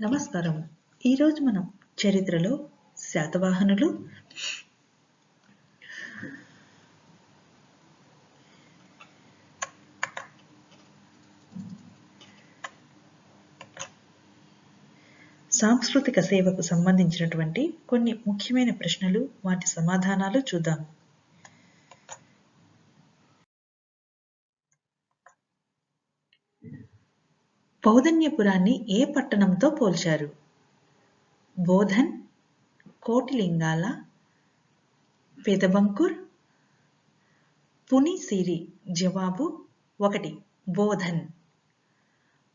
నమస్కారం. ఈరోజు మనం చరిత్రలో శాతవాహనులు సాంస్కృతిక సేవకు సంబంధించినటువంటి కొన్ని ముఖ్యమైన ప్రశ్నలు వాటి సమాధానాలు చూద్దాం. పౌదన్యపురాన్ని ఏ పట్టణంతో పోల్చారు? బోధన్ కోటిలింగాల పెదబంకుర్ పునిసిరి జవాబు ఒకటి బోధన్.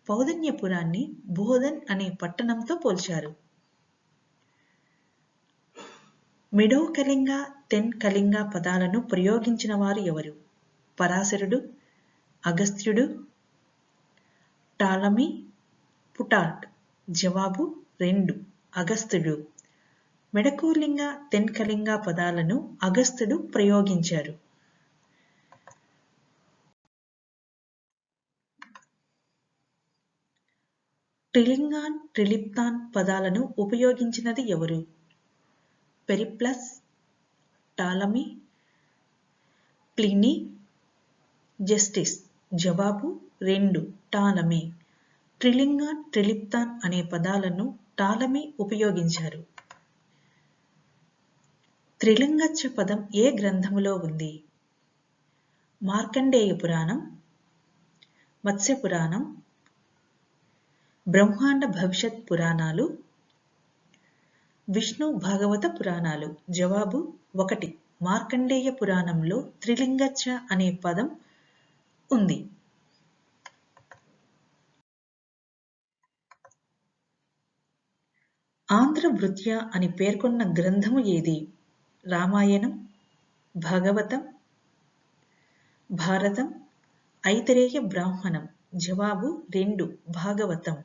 పౌదన్యపురాన్ని బోధన్ అనే పట్టణంతో పోల్చారు. మిడో కళింగ తెన్ కళింగ పదాలను ప్రయోగించిన వారు ఎవరు? పరాశరుడు అగస్త్యుడు టాలమీ పుటార్క్ జవాబు రెండు. అగస్త్యుడు మెడకూలింగ తెన్కలింగ పదాలను అగస్త్యుడు ప్రయోగించారు. ట్రిలింగాన్ ట్రిలిప్తాన్ పదాలను ఉపయోగించినది ఎవరు? పెరిప్లస్ టాలమీ ప్లినీ జస్టిస్. జవాబు రెండు. టాలమీ. ట్రిలింగాన్ ట్రిలిప్తాన్ అనే పదాలను టాలమీ ఉపయోగించారు. త్రిలింగచ్చ పదం ఏ గ్రంథములో ఉంది? మార్కండేయ పురాణం మత్స్య పురాణం బ్రహ్మాండ భవిష్యత్ పురాణాలు విష్ణు భాగవత పురాణాలు. జవాబు ఒకటి. మార్కండేయ పురాణంలో త్రిలింగచ్చ అనే పదం ఉంది. ఆంధ్రవృత్య అని పేర్కొన్న గ్రంథము ఏది? రామాయణం భాగవతం భారతం ఐతరేయ బ్రాహ్మణం. జవాబు రెండు భాగవతం.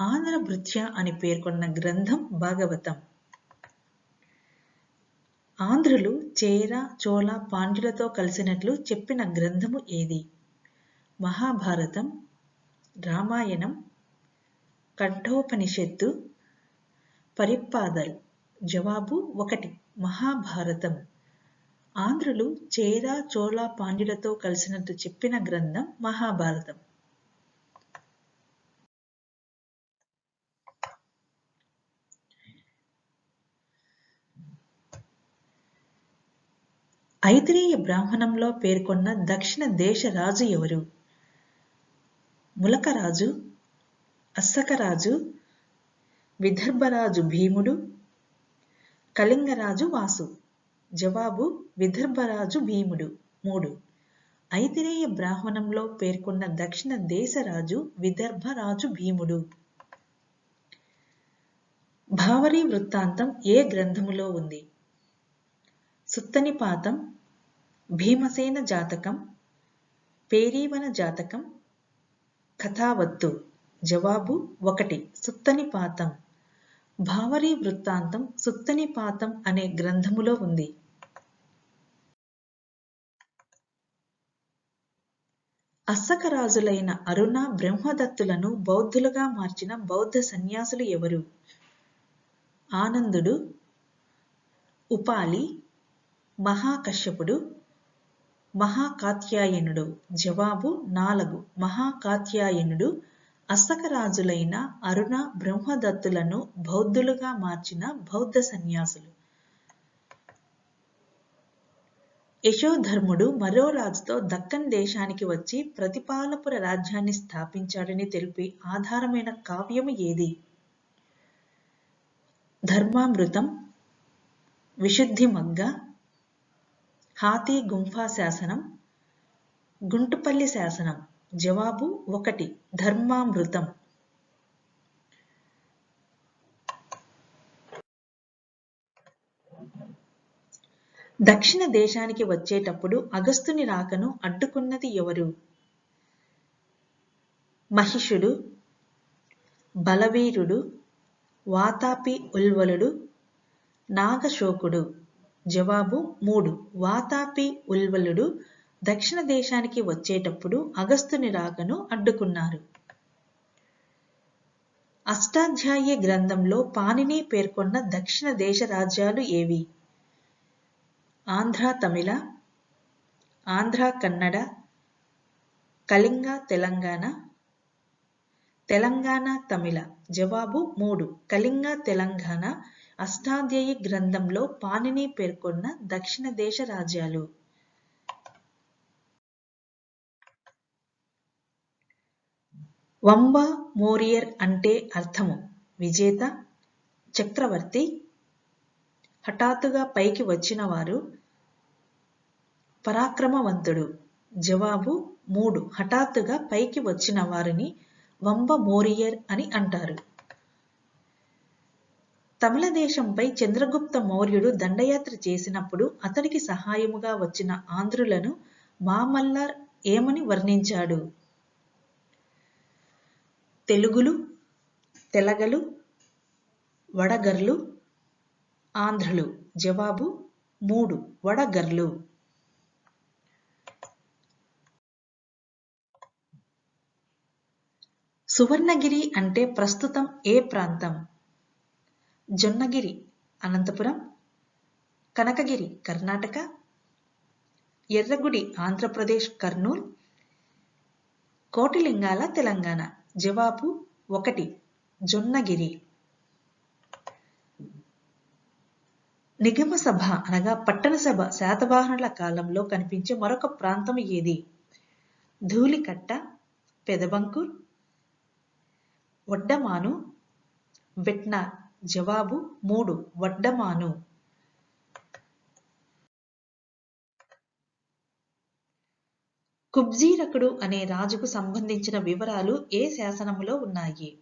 ఆంధ్రభృత్య అని పేర్కొన్న గ్రంథం భాగవతం. ఆంధ్రులు చేర చోళ పాండ్యులతో కలిసినట్లు చెప్పిన గ్రంథము ఏది? మహాభారతం రామాయణం కంఠోపనిషత్తు పరిపాదల్. జవాబు ఒకటి. మహాభారతం. ఆంధ్రులు చేర చోళ పాండ్యులతో కలిసినట్టు చెప్పిన గ్రంథం మహాభారతం. ఐతిరేయ బ్రాహ్మణంలో పేర్కొన్న దక్షిణ దేశ రాజు ఎవరు? ములకరాజు అస్సకరాజు విదర్భరాజు భీముడు కళింగరాజు వాసు. జవాబు విదర్భరాజు భీముడు మూడు. ఐతిరేయ బ్రాహ్మణంలో పేర్కొన్న దక్షిణ దేశరాజు విదర్భరాజు భీముడు. భావరీ వృత్తాంతం ఏ గ్రంథములో ఉంది? సుత్తనిపాతం భీమసేన జాతకం పేరీవన జాతకం కథావత్తు. జవాబు ఒకటి. సుత్తనిపాతం. భావరీ వృత్తాంతం సుత్తనిపాతం అనే గ్రంథములో ఉంది. అస్సకరాజులైన అరుణ బ్రహ్మదత్తులను బౌద్ధులుగా మార్చిన బౌద్ధ సన్యాసులు ఎవరు? ఆనందుడు ఉపాలి మహాకశ్యపుడు మహాకాత్యాయనుడు. జవాబు నాలుగు. మహాకాత్యాయనుడు అసకరాజులైన అరుణ బ్రహ్మదత్తులను బౌద్ధులుగా మార్చిన బౌద్ధ సన్యాసులు. యశోధర్ముడు మరో రాజుతో దక్కన్ దేశానికి వచ్చి ప్రతిపాలపుర రాజ్యాన్ని స్థాపించాడని తెలిపి ఆధారమైన కావ్యము ఏది? ధర్మామృతం విశుద్ధి మగ్గ హాతీ గుంఫా శాసనం గుంటుపల్లి శాసనం. జవాబు ఒకటి ధర్మామృతం. దక్షిణ దేశానికి వచ్చేటప్పుడు అగస్తుని రాకను అడ్డుకున్నది ఎవరు? మహిషుడు బలవీరుడు వాతాపి ఉల్వలుడు నాగశోకుడు. జవాబు మూడు వాతాపి ఉల్వలుడు దక్షిణ దేశానికి వచ్చేటప్పుడు అగస్తుని రాకను అడ్డుకున్నారు. అష్టాధ్యాయ గ్రంథంలో పాణిని పేర్కొన్న దక్షిణ దేశ రాజ్యాలు ఏవి? ఆంధ్ర తమిళ ఆంధ్ర కన్నడ కళింగ తెలంగాణ తెలంగాణ తమిళ. జవాబు మూడు. కళింగ తెలంగాణ అష్టాధ్యాయ గ్రంథంలో పాణిని పేర్కొన్న దక్షిణ దేశ రాజ్యాలు. వంబ మోరియర్ అంటే అర్థము. విజేత చక్రవర్తి. హఠాత్తుగా పైకి వచ్చినవారు పరాక్రమవంతుడు. జవాబు మూడు. హఠాత్తుగా పైకి వచ్చిన వారిని వంబ మోరియర్ అని అంటారు. తమిళ దేశంపై చంద్రగుప్త మౌర్యుడు దండయాత్ర చేసినప్పుడు అతడికి సహాయముగా వచ్చిన ఆంధ్రులను మామల్లార్ ఏమని వర్ణించాడు? తెలుగులు తెలగలు వడగర్లు ఆంధ్రులు. జవాబు మూడు వడగర్లు. సువర్ణగిరి అంటే ప్రస్తుతం ఏ ప్రాంతం? జొన్నగిరి అనంతపురం. కనకగిరి కర్ణాటక. ఎర్రగుడి ఆంధ్రప్రదేశ్ కర్నూల్. కోటిలింగాల తెలంగాణ. జవాబు ఒకటి జొన్నగిరి. నిగమ సభ అనగా పట్టణ సభ శాతవాహనుల కాలంలో కనిపించే మరొక ప్రాంతం ఏది? ధూళికట్ట పెదబంకూర్ వడ్డమాను. వెట్నార్ జవాబు మూడు వడ్డమాను. కుబ్జీరకుడు అనే రాజుకు సంబంధించిన వివరాలు ఏ శాసనములో ఉన్నాయి?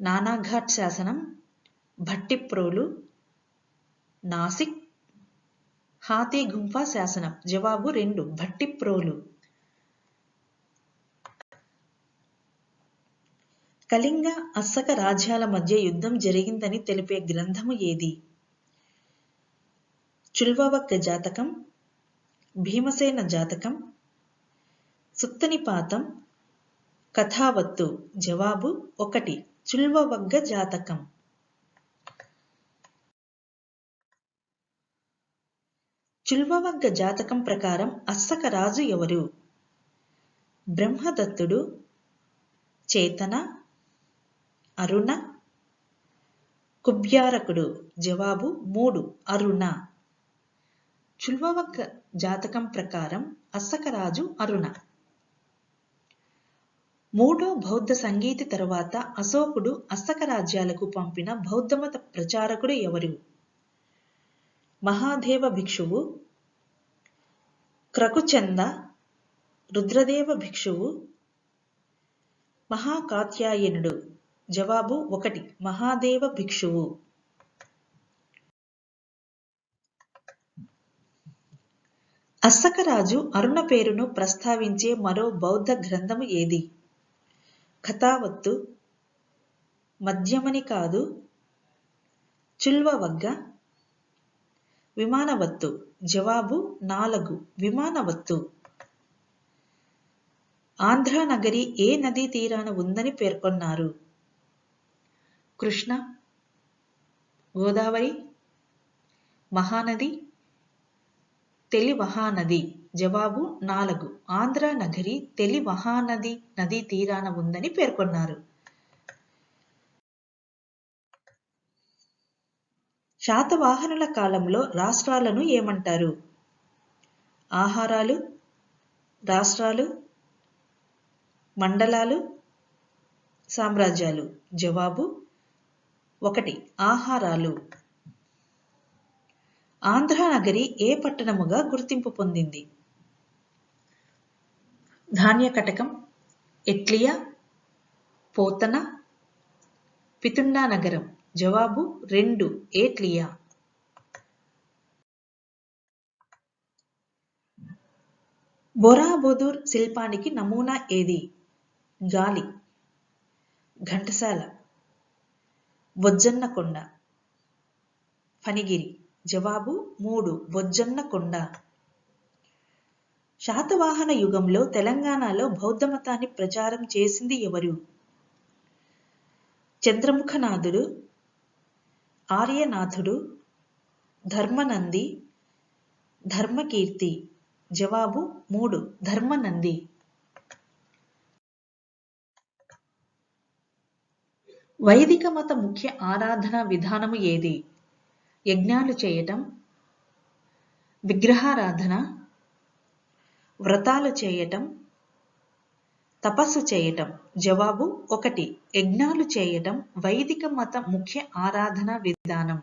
నానాఘాట్ శాసనం భట్టిప్రోలు నాసిక్ హాతీ గుంఫా శాసనం. జవాబు రెండు భట్టిప్రోలు. కళింగ అస్సక రాజ్యాల మధ్య యుద్ధం జరిగిందని తెలిపే గ్రంథము ఏది? చుల్వవక్క జాతకం భీమసేన జాతకం సుత్తనిపాతం కథావత్తు జవాబు ఒకటి చుల్వవగ్గ జాతకం. చుల్వవగ్గ జాతకం ప్రకారం అస్సక రాజు ఎవరు? బ్రహ్మదత్తుడు చేతన అరుణ కుబ్యారకుడు జవాబు మూడు అరుణ. చుల్వవగ్గ జాతకం ప్రకారం అస్సకరాజు అరుణ. మూడో బౌద్ధ సంగీతి తరువాత అశోకుడు అస్సక రాజ్యాలకు పంపిన బౌద్ధమత ప్రచారకుడు ఎవరు? మహాదేవ భిక్షువు క్రకుచంద రుద్రదేవ భిక్షువు మహాకాత్యాయనుడు. జవాబు ఒకటి మహాదేవ భిక్షువు. అస్సకరాజు అరుణ పేరును ప్రస్తావించే మరో బౌద్ధ గ్రంథము ఏది? కథావత్తు మధ్యమని కాదు చుల్వవగ్గ విమానవత్తు జవాబు నాలుగు విమానవత్తు. ఆంధ్రనగరి ఏ నదీ తీరాన ఉందని పేర్కొన్నారు. కృష్ణ గోదావరి మహానది తెలి మహానది జవాబు నాలుగు. ఆంధ్ర నగరి తెలి మహానది నదీ తీరాన ఉందని పేర్కొన్నారు. శాతవాహనుల కాలంలో రాష్ట్రాలను ఏమంటారు? ఆహారాలు రాష్ట్రాలు మండలాలు సామ్రాజ్యాలు. జవాబు ఒకటి ఆహారాలు. ఆంధ్రనగరి ఏ పట్టణముగా గుర్తింపు పొందింది? ధాన్య కటకం ఎట్లియా పోతన పితుండా నగరం. జవాబు రెండు ఏట్లియా. బొరాబొదూర్ శిల్పానికి నమూనా ఏది? గాలి. ఘంటసాల. బొజ్జన్నకొండ ఫణిగిరి. జవాబు మూడు బొజ్జన్నకొండ శాతవాహన యుగంలో తెలంగాణలో బౌద్ధ మతాన్ని ప్రచారం చేసింది ఎవరు? చంద్రముఖనాథుడు ఆర్యనాథుడు ధర్మనంది ధర్మకీర్తి. జవాబు మూడు ధర్మనంది. వైదిక మత ముఖ్య ఆరాధన విధానము ఏది? యజ్ఞాలు చేయటం విగ్రహారాధన వ్రతాలు చేయటం తపస్సు చేయటం. జవాబు ఒకటి. యజ్ఞాలు చేయటం వైదిక మత ముఖ్య ఆరాధన విధానం.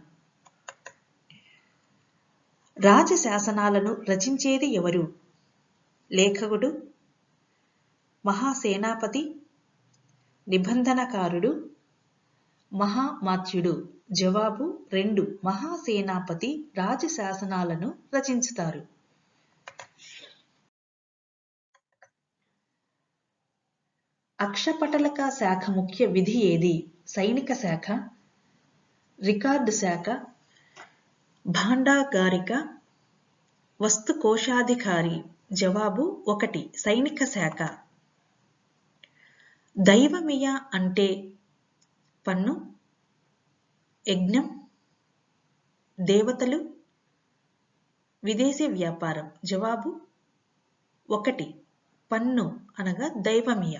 రాజశాసనాలను రచించేది ఎవరు? లేఖకుడు మహాసేనాపతి నిబంధనకారుడు మహామాత్యుడు. జవాబు రెండు. మహాసేనాపతి రాజశాసనాలను రచించుతారు. అక్షపటలక శాఖ ముఖ్య విధి ఏది? సైనిక శాఖ రికార్డు శాఖ భాండాగారిక వస్తు కోశాధికారి జవాబు ఒకటి సైనిక శాఖ. దైవమియ అంటే పన్ను యజ్ఞం దేవతలు విదేశీ వ్యాపారం. జవాబు ఒకటి పన్ను అనగా దైవమియ.